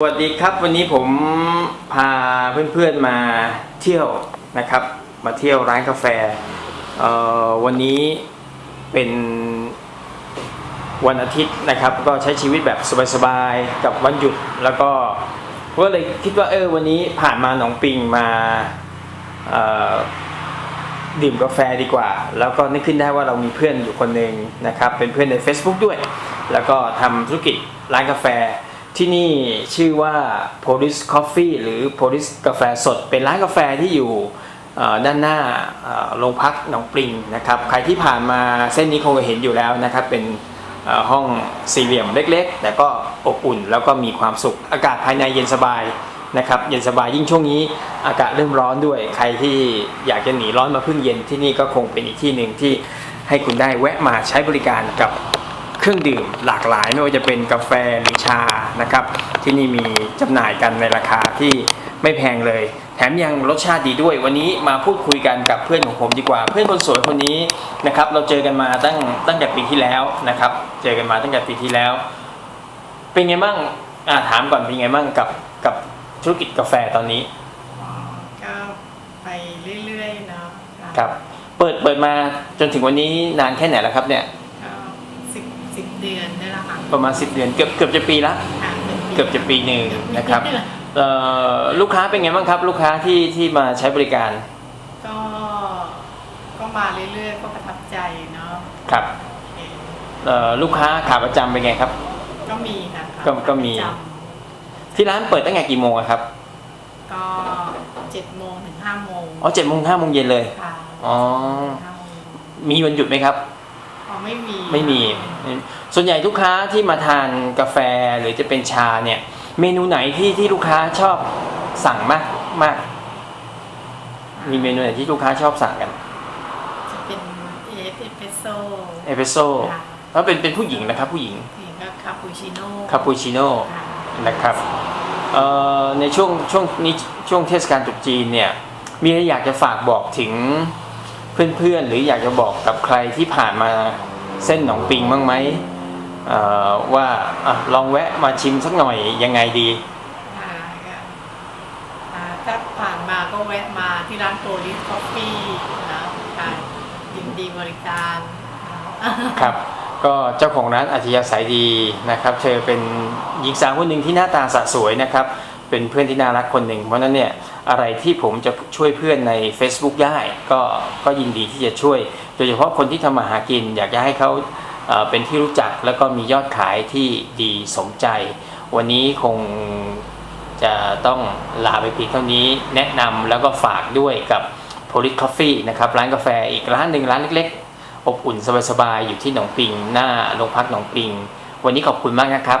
สวัสดีครับวันนี้ผมพาเพื่อนๆมาเที่ยวนะครับ มาเที่ยวร้านกาแฟเอ่อวันนี้เป็นวันอาทิตย์นะครับ ก็ใช้ชีวิตแบบสบายๆกับวันหยุดแล้วก็ก็เลยคิดว่าเออวันนี้ผ่านมาหนองปิงมาดื่มกาแฟดีกว่า แล้วก็นึกขึ้นได้ว่าเรามีเพื่อนอยู่คนหนึ่งนะครับ เป็นเพื่อนใน Facebook ด้วย แล้วก็ทำธุรกิจร้านกาแฟ ที่นี่ชื่อว่า Polis Coffee หรือ Polis กาแฟสด เป็นร้านกาแฟที่อยู่ด้านหน้าโรงพักหนองปริงนะครับ ใครที่ผ่านมาเส้นนี้คงจะเห็นอยู่แล้วนะครับ เป็นห้องสี่เหลี่ยมเล็กๆ แต่ก็อบอุ่นแล้วก็มีความสุข อากาศภายในเย็นสบายนะครับ เย็นสบายยิ่งช่วงนี้อากาศเริ่มร้อนด้วย ใครที่อยากจะหนีร้อนมาพึ่งเย็นที่นี่ก็คงเป็นอีกที่หนึ่งที่ให้คุณได้แวะมาใช้บริการกับ เครื่องดื่มหลากหลายไม่ว่าจะเป็นกาแฟหรือชานะครับ ที่นี่มีจำหน่ายกันในราคาที่ไม่แพงเลย แถมยังรสชาติดีด้วย วันนี้มาพูดคุยกันกับเพื่อนของผมดีกว่า เพื่อนคนสวยคนนี้นะครับ เราเจอกันมาตั้งตั้งแต่ปีที่แล้วนะครับ เจอกันมาตั้งแต่ปีที่แล้ว เป็นไงบ้างอ่าถามก่อนเป็นไงบ้างกับกับธุรกิจกาแฟตอนนี้ก็ไปเรื่อยๆเนาะะครับ เปิดเปิดมาจนถึงวันนี้นานแค่ไหนแล้วครับเนี่ยก็สิบสิบ เดือนนี่แหละค่ะประมาณ 10 เดือนเกือบเกือบจะปีละค่ะป็นปีเกือบจะปีหนึ่งนะครับเอ่อลูกค้าเป็นไงบ้างครับ ลูกค้าที่ที่มาใช้บริการ ก็ก็มาเรื่อยๆก็ประทับใจเนาะครับเอ่อเอ่อลูกค้าขาประจำเป็นไงครับ ก็มีค่ะก็ก็มี ประจที่ร้านเปิดตั้งแต่กี่โมงอะครับำก็เจ็ดโมงถึงห้าโมงอ๋อเจ็ดโมงห้าโมงเย็นเลยค่ะอ๋อห้าโมงมีวันหยุดไหมครับอ๋อ ไม่มีไม่มี ส่วนใหญ่ลูกค้าที่มาทานกาแฟหรือจะเป็นชาเนี่ย เมนูไหนที่ที่ลูกค้าชอบสั่งมากมาก มีเมนูไหนที่ลูกค้าชอบสั่งกัน จะเป็นเอสเอสเปรสโซ่เอสเปรสโซ่ค่ะแล้วเป็นเป็นผู้หญิงนะครับ ผู้หญิงนี่ก็คาปูชิโน่คาปูชิโน่ค่ะนะครับเอ่อในช่วงช่วงนี้ช่วงเทศกาลตรุษจีนเนี่ย มีอะไรอยากจะฝากบอกถึงเพื่อนๆ หรืออยากจะบอกกับใครที่ผ่านมา เส้นหนองปิงบ้างไหมเอ่อว่าอะลองแวะมาชิมสักหน่อยยังไงดีค่ะก็อ่าถ้าผ่านมาก็แวะมาที่ร้านโปรลิสคอฟฟี่นะค่ะยินดีบริการนะครับก็เจ้าของร้านอัธยาศัยดีนะครับ เธอเป็นหญิงสาวคนหนึ่งที่หน้าตาสะสวยนะครับ เป็นเพื่อนที่น่ารักคนหนึ่งเพราะนั้นเนี่ยอะไรที่ผมจะช่วยเพื่อนใน Facebook ได้ก็ก็ยินดีที่จะช่วย โดยเฉพาะคนที่ทำมาหากิน อยากจะให้เขาเป็นที่รู้จักแล้วก็มียอดขายที่ดีสมใจ วันนี้คงจะต้องลาไปเพียงเท่านี้แนะนำแล้วก็ฝากด้วยกับ p o l i s Coffee นะครับร้านกาแฟอีกร้านหนึ่งร้านเล็กๆ อบอุ่นสบายๆ อยู่ที่หนองปิง หน้าโรงพักหนองปิง วันนี้ขอบคุณมากนะครับ